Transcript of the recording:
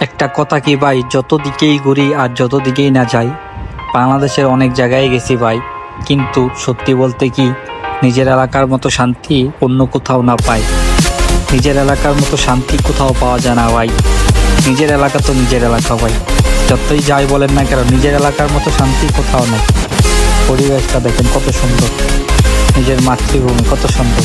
একটা কথা কি ভাই? যত দিকেই ঘুরি আর যত দিকেই না যাই, বাংলাদেশের অনেক জায়গায় গেছি ভাই। কিন্তু সত্যি বলতে কি, নিজের এলাকার মতো শান্তি অন্য কোথাও না পাই। নিজের এলাকার মতো শান্তি কোথাও পাওয়া যায় না ভাই। নিজের এলাকা তো নিজের এলাকা ভাই। যতই যাই বলেন না কেন, নিজের এলাকার মতো শান্তি কোথাও নেই। পরিবেশটা দেখেন কত সুন্দর। নিজের মাতৃভূমি কত সুন্দর।